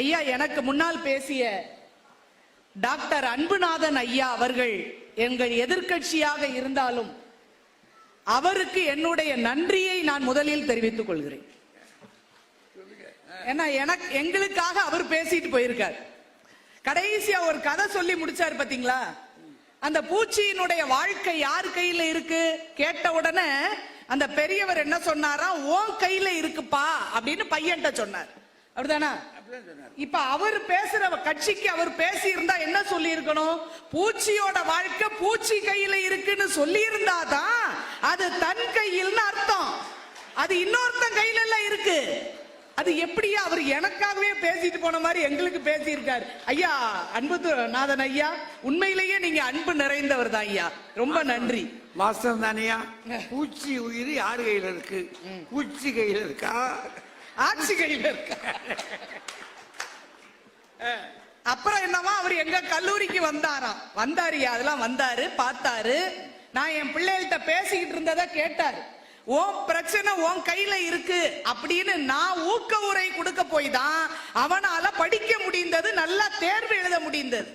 ஐயா எனக்கு முன்னால் பேசிய டாக்டர் அன்புநாதன் ஐயா அவர்கள் எங்கள் எதிர்க்கட்சியாக இருந்தாலும் அவருக்கு என்னுடைய நன்றியை நான் முதலில் தெரிவித்துக் கொள்கிறேன். ஏன்னா எனக்கு எங்களுக்காக அவர் பேசிட்டு போயிருக்கார். கடைசியா ஒரு கதை சொல்லி முடிச்சார் பாத்தீங்களா? அந்த பூச்சியினுடைய வாழ்க்கை யார் கையில இருக்கு? கேட்ட உடனே அந்த பெரியவர் என்ன சொன்னாரா? ஓன் கையில இருக்குப்பா அப்படின்னு பையன்ட்ட சொன்னார். அப்படிதானா இப்ப அவர் பேசுற கட்சிக்கு அவர் பேசி இருந்தா என்ன சொல்லி இருக்கணும் பூச்சியோட வாழ்க்கை பூச்சி கையில இருக்குன்னு சொல்லி இருந்தாதான் அது தன் கையில்னு அர்த்தம். அது இன்னொருத்தன் கையில எல்லாம் இருக்கு. அது எப்படியா அவர் எனக்காகவே பேசிட்டு போன மாதிரி எங்களுக்கு பேசி இருக்காரு ஐயா அன்பு நாதன் ஐயா உண்மையிலேயே நீங்க அன்பு நிறைந்தவர் தான் ஐயா. ரொம்ப நன்றி. மாஸ்டர் தானியா பூச்சி உயிர் யார் கையில இருக்கு? பூச்சி கையில இருக்கா? ஆட்சி கையில் இருக்க? அப்புறம் என்னவா அவர் எங்க கல்லூரிக்கு வந்தாராம். வந்தாருயா அதெல்லாம் வந்தாரு பார்த்தாரு. நான் என் பிள்ளைகள்கிட்ட பேசிக்கிட்டு இருந்ததை கேட்டாரு. உன் பிரச்சனை உன் கையில இருக்கு அப்படின்னு நான் ஊக்க உரை கொடுக்க போய் தான் அவனால படிக்க முடிந்தது நல்லா தேர்வு எழுத முடிந்தது.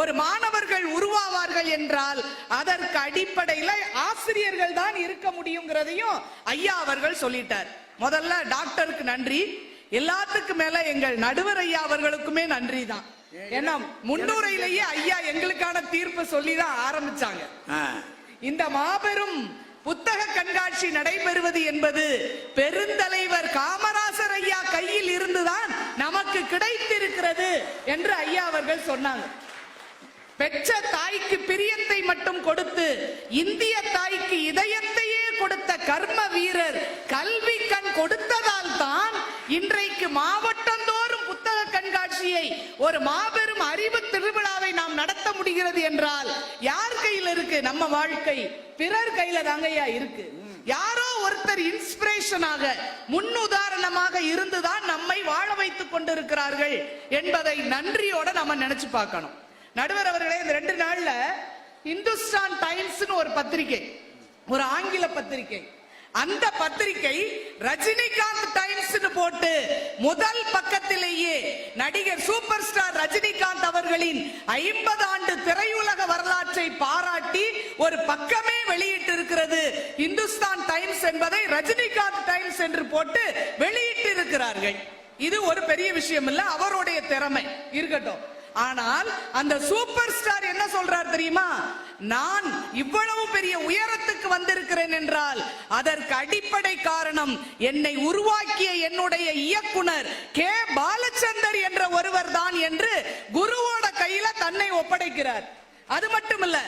ஒரு மாணவர்கள் உருவாவார்கள் என்றால் அதற்கு அடிப்படையில ஆசிரியர்கள் தான் இருக்க முடியுங்கிறதையும் ஐயா அவர்கள் சொல்லிட்டார். முதல்ல டாக்டருக்கு நன்றி. எல்லாத்துக்கும் மேல எங்கள் நடுவர் ஐயா அவர்களுக்குமே நன்றி தான் ஏன்னா முன்னுரையிலேயே ஐயா எங்களுக்கான தீர்ப்பு சொல்லி தான் ஆரம்பிச்சாங்க. இந்த மாபெரும் புத்தக கண்காட்சி நடைபெறுவது என்பது பெருந்தலைவர் காமராசர் ஐயா கையில் இருந்துதான் நமக்கு கிடைத்திருக்கிறது என்று ஐயா அவர்கள் சொன்னாங்க. பெற்ற தாய்க்கு பிரியத்தை மட்டும் கொடுத்து இந்திய தாய்க்கு மாவட்டந்தோறும் புத்தக கண்காட்சியை ஒரு மாபெரும் அறிவு திருவிழாவை நாம் நடத்த முடிகிறது என்றால் யார் கையில இருக்கு? நம்ம வாழ்க்கை. பிறர் கையில தாங்கய்யா இருக்கு. யாரோ ஒருத்தர் இன்ஸ்பிரேஷனாக முன்னுதாரணமாக இருந்துதான் நம்மை வாழ வைத்துக் கொண்டிருக்கிறார்கள் என்பதை நன்றியோட நம்ம நினைச்சு பார்க்கணும். நடுவர் அவர்களே இந்த ரெண்டு நாள்ல இந்துஸ்தான் டைம்ஸ்னு ஒரு பத்திரிகை ஒரு ஆங்கில பத்திரிகை. அந்த பத்திரிகை ரஜினிகாந்த் டைம்ஸ் போட்டு முதல் பக்கத்திலேயே நடிகர் சூப்பர் ஸ்டார் ரஜினிகாந்த் அவர்களின் ஐம்பது ஆண்டு திரையுலக வரலாற்றை பாராட்டி ஒரு பக்கமே வெளியிட்டு இருக்கிறது இந்துஸ்தான் டைம்ஸ் என்பதை ரஜினிகாந்த் டைம்ஸ் என்று போட்டு வெளியிட்டு இருக்கிறார்கள் இது ஒரு பெரிய விஷயம் இல்ல அவருடைய திறமை இருக்கட்டும். ஆனால் அந்த சூப்பர் ஸ்டார் என்ன சொல்றார் தெரியுமா? நான் இவ்வளவு பெரிய உயரத்துக்கு வந்திருக்கிறேன் என்றால் அதற்கு அடிப்படை காரணம் என்னை உருவாக்கிய என்னுடைய இயக்குனர் கே. பாலச்சந்தர் என்ற ஒருவர் தான் என்று குருவோட கையில தன்னை ஒப்படைக்கிறார். அது மட்டுமல்ல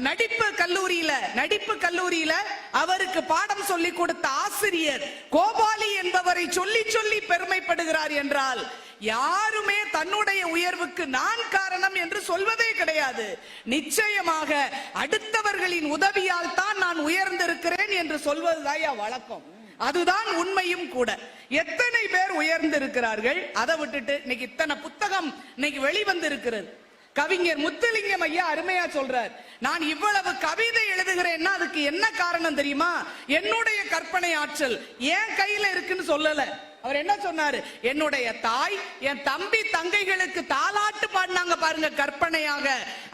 நடிப்பு கல்லூரியில நடிப்பு கல்லூரியில அவருக்கு பாடம் சொல்லி கொடுத்த ஆசிரியர் கோபாலி என்பவரை சொல்லி சொல்லி பெருமைப்படுகிறார் என்றால் யாருமே தன்னுடைய உயர்வுக்கு நான் காரணம் என்று சொல்வதே கிடையாது. நிச்சயமாக அடுத்தவர்களின் உதவியால் தான் நான் உயர்ந்திருக்கிறேன் என்று சொல்வதுதான் வழக்கம். அதுதான் உண்மையும் கூட. எத்தனை பேர் உயர்ந்திருக்கிறார்கள்? அதை விட்டுட்டு இன்னைக்கு இத்தனை புத்தகம் இன்னைக்கு வெளிவந்து இருக்கிறது கவிஞர் முத்துலிங்கம் ஐயா அருமையா சொல்றார் நான் இவ்வளவு கவிதை எழுதுகிறேன்னா அதுக்கு என்ன காரணம் தெரியுமா? என்னுடைய கற்பனை ஆற்றல் ஏன் கையில இருக்குன்னு சொல்லல. அவர் என்ன சொன்னாரு? என்னுடைய தாய் என் தம்பி தங்கைகளுக்கு தாலாட்டு பாடினாங்க பாருங்க கற்பனையாக.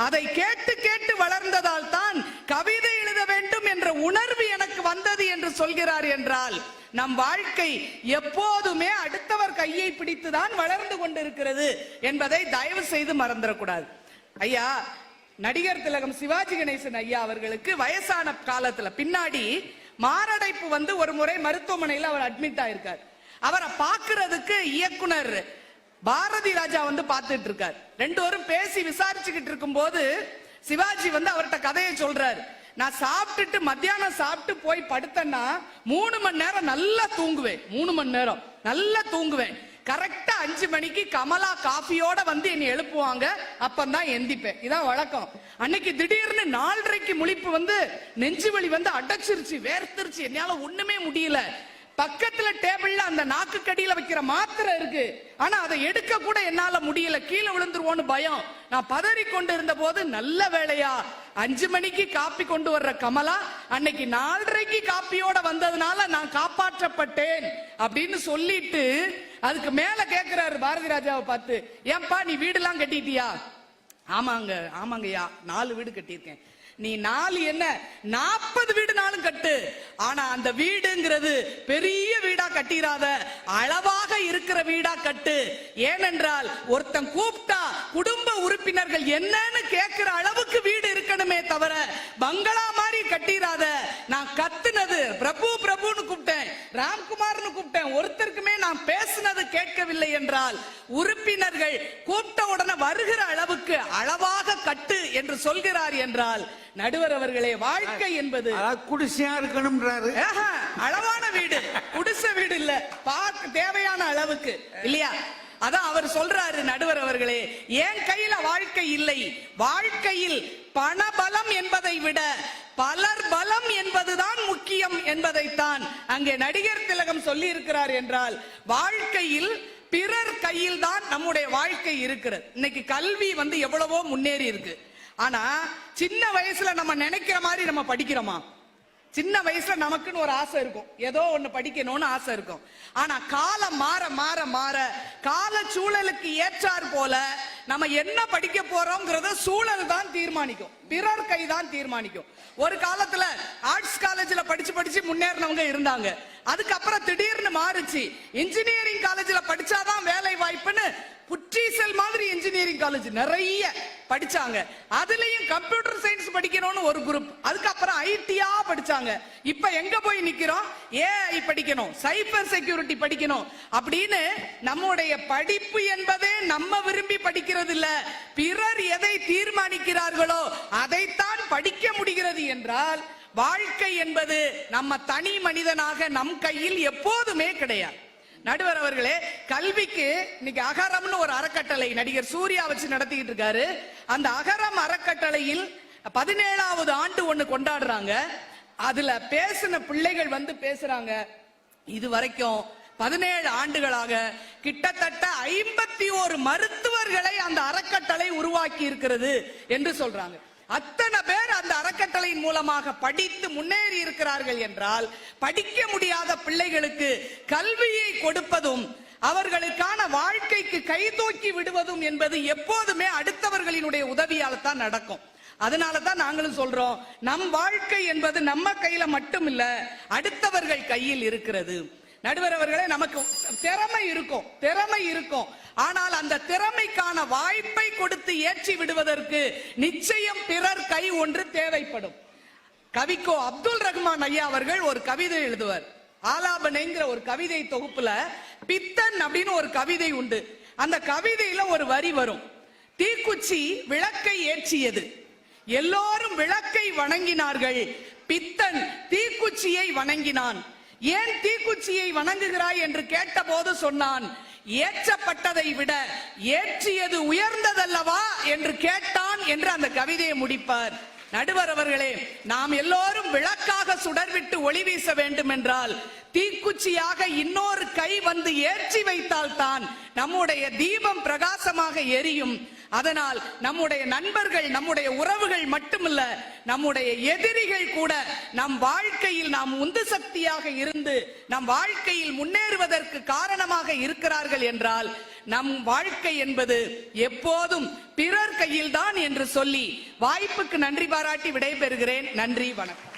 அதை கேட்டு கேட்டு வளர்ந்ததால் தான் கவிதை எழுத வேண்டும் என்ற உணர்வு எனக்கு வந்தது என்று சொல்கிறார் என்றால் நம் வாழ்க்கை எப்போதுமே அடுத்தவர் கையை பிடித்துதான் வளர்ந்து கொண்டிருக்கிறது என்பதை தயவு செய்து மறந்துடக்கூடாது. ஐயா நடிகர் திலகம் சிவாஜி கணேசன் ஐயா அவர்களுக்கு வயசான காலத்துல பின்னாடி மாரடைப்பு வந்து ஒரு முறை மருத்துவமனையில் அவர் அட்மிட் ஆயிருக்கார். அவரை பாக்குறதுக்கு இயக்குனர் பாரதி ராஜா வந்து பார்த்துட்டு இருக்கார். ரெண்டு பேரும் பேசி விசாரிச்சுக்கிட்டு இருக்கும்போது சிவாஜி வந்து அவர்கிட்ட கதையை சொல்றாரு. நான் சாப்பிட்டுட்டு மத்தியானம் சாப்பிட்டு போய் படுத்தேன்னா மூணு மணி நேரம் நல்லா தூங்குவேன். மூணு மணி நேரம் நல்லா தூங்குவேன். கரெக்டா அஞ்சு மணிக்கு கமலா காஃபியோட வந்து என்னை எழுப்புவாங்க. அப்பந்தான் எந்திப்பேன். இதான் வழக்கம். அன்னைக்கு திடீர்னு நாலரைக்கு முழிப்பு வந்து நெஞ்சு வலி வந்து அடைச்சிருச்சு வேர்த்திருச்சு. என்னால ஒண்ணுமே முடியல. பக்கத்துல டேபிள்ல அந்த நாக்கு கடியில வைக்கிற மாத்திரை இருக்கு. ஆனா அதை எடுக்க கூட என்னால முடியல. கீழே விழுந்துருவோன்னு பயம். நான் பதறி கொண்டு இருந்த போது நல்ல வேலையா அஞ்சு மணிக்கு காப்பி கொண்டு வர்ற கமலா அன்னைக்கு நாலரைக்கு காப்பியோட வந்ததுனால நான் காப்பாற்றப்பட்டேன் அப்படின்னு சொல்லிட்டு அதுக்கு மேல கேக்குறாரு பாரதி ராஜாவை பார்த்து ஏன்பா நீ வீடெல்லாம் கட்டிட்டியா? ஆமாங்க ஆமாங்கய்யா நாலு வீடு கட்டியிருக்கேன். நீ நாலு என்ன? நாற்பது வீடுனாலும் கட்டு. ஆனா அந்த வீடுங்கிறது பெரிய வீடா கட்டிராத அளவாக இருக்கிற வீடா கட்டு. ஏனென்றால் ஒருத்தன் கூப்பிட்டா குடும்ப உறுப்பினர்கள் என்னன்னு கேட்கிற அளவுக்கு வீடு இருக்கணுமே தவிர பங்களா மாதிரி கட்டிராத. நான் கத்துனது பிரபு பிரபுன்னு கூப்பிட்டேன். ராம்குமார்னு ஒருத்தருக்குமே நான் பேசுனது கேட்கவில்லை என்றால் உறுப்பினர்கள் கூப்பிட்ட உடனே வருகிற அளவுக்கு அளவாக கட்டு என்று சொல்கிறார் என்றால் நடுவர் அவர்களே வாழ்க்கை என்பது குடிசையா இருக்கணும்ன்றாரு. ஆஹா, அளவான வீடு. குடிசை வீடு இல்ல. பார்க்க தேவையான அளவுக்கு இல்லையா? அதான் அவர் சொல்றாரு நடுவர் அவர்களே என் கையில வாழ்க்கை இல்லை. வாழ்க்கையில் பணபலம் என்பதை விட பலர் பலம் என்பதுதான் முக்கியம் என்பதைத்தான் அங்கே நடிகர் திலகம் சொல்லி இருக்கிறார் என்றால் வாழ்க்கையில் பிறர் கையில் தான் நம்முடைய வாழ்க்கை இருக்கிறது. இன்னைக்கு கல்வி வந்து எவ்வளவோ முன்னேறி இருக்கு ஆனா சின்ன வயசுல நம்ம நினைக்கிற மாதிரி நம்ம படிக்கிறோமா? சின்ன வயசுல நமக்குன்னு ஒரு ஆசை இருக்கும். ஏதோ ஒண்ணு படிக்கணும்னு ஆசை இருக்கும். ஆனா காலம் மாற மாற மாற கால சூழலுக்கு ஏற்றார் போல நம்ம என்ன படிக்க போறோம்ங்கறத சூழல் தான் தீர்மானிக்கும். பிறர் கை தான் தீர்மானிக்கும். ஒரு காலத்துல ஆர்ட்ஸ் காலேஜ்ல படிச்சு படிச்சு முன்னேறினவங்க இருந்தாங்க. அதுக்கப்புறம் திடீர்னு மாறுச்சு. இன்ஜினியரிங் காலேஜ்ல படிச்சாதான் வேலை வாய்ப்புன்னு புற்றீசல் மாதிரி இன்ஜினியரிங் காலேஜ் நிறைய படிச்சாங்க. அதுலயும் கம்ப்யூட்டர் சயின்ஸ் படிக்கணும்னு ஒரு குரூப் அதுக்கப்புறம் ஐடியா படிச்சாங்க. இப்ப எங்க போய் நிக்கிறோம்? ஏஐ படிக்கணும். சைபர் செக்யூரிட்டி படிக்கணும். அப்படின்னு நம்முடைய படிப்பு என்பதே நம்ம விரும்பி படிக்கிறது இல்ல பிறர் எதை தீர்மானிக்கிறார்களோ அதைத்தான் படிக்க முடிகிறது என்றால் வாழ்க்கை என்பது நம்ம தனி மனிதனாக நம் கையில் எப்போதுமே கிடையாது. நடுவர் அவர்களே கல்விக்கு இன்னைக்கு அகரம்னு ஒரு அறக்கட்டளை நடிகர் சூர்யா வச்சு நடத்திக்கிட்டு இருக்காரு. அந்த அகரம் அறக்கட்டளையில் பதினேழாவது ஆண்டு ஒண்ணு கொண்டாடுறாங்க. அதுல பேசின பிள்ளைகள் வந்து பேசுறாங்க. இது வரைக்கும் பதினேழு ஆண்டுகளாக கிட்டத்தட்ட ஐம்பத்தி ஒரு மருத்துவர்களை அந்த அறக்கட்டளை உருவாக்கி இருக்கிறது என்று சொல்றாங்க. அத்தனை பேர் அந்த அறக்கட்டளையின் மூலமாக படித்து முன்னேறி இருக்கிறார்கள் என்றால் படிக்க முடியாத பிள்ளைகளுக்கு கல்வியை கொடுப்பதும் அவர்களுக்கான வாழ்க்கைக்கு கை தூக்கி விடுவதும் என்பது எப்போதுமே அடுத்தவர்களினுடைய உதவியால் தான் நடக்கும். அதனால தான் நாங்களும் சொல்றோம் நம் வாழ்க்கை என்பது நம்ம கையில மட்டும் இல்ல அடுத்தவர்கள் கையில் இருக்கிறது. நடுவர் அவர்களே நமக்கு திறமை இருக்கும் திறமை இருக்கும். ஆனால் அந்த திறமைக்கான வாய்ப்பை கொடுத்து ஏற்றி விடுவதற்கு நிச்சயம் பிறர் கை ஒன்று தேவைப்படும். கவிக்கோ அப்துல் ரஹ்மான் ஐயா அவர்கள் ஒரு கவிதை எழுதுவார். ஆலாபனைங்கிற ஒரு கவிதை தொகுப்புல பித்தன் அப்படின்னு ஒரு கவிதை உண்டு. அந்த கவிதையில ஒரு வரி வரும். தீக்குச்சி விளக்கை ஏற்றியது. எல்லோரும் விளக்கை வணங்கினார்கள். பித்தன் தீக்குச்சியை வணங்கினான். ஏன் தீக்குச்சியை வணங்குகிறாய் என்று கேட்டபோது சொன்னான் ஏற்றப்பட்டதை விட ஏற்றியது உயர்ந்ததல்லவா? என்று கேட்டான் என்று அந்த கவிதையை முடிப்பார். நடுவர் அவர்களே நாம் எல்லோரும் விளக்காக சுடர்விட்டு ஒளி வீச வேண்டும் என்றால் தீக்குச்சியாக இன்னொரு கை வந்து ஏற்றி வைத்தால் தான் நம்முடைய தீபம் பிரகாசமாக எரியும். அதனால் நம்முடைய நண்பர்கள் நம்முடைய உறவுகள் மட்டுமல்ல நம்முடைய எதிரிகள் கூட நம் வாழ்க்கையில் நாம் உந்து சக்தியாக இருந்து நம் வாழ்க்கையில் முன்னேறுவதற்கு காரணமாக இருக்கிறார்கள் என்றால் நம் வாழ்க்கை என்பது எப்போதும் பிறர் கையில்தான் என்று சொல்லி வாய்ப்புக்கு நன்றி பாராட்டி விடைபெறுகிறேன். நன்றி வணக்கம்.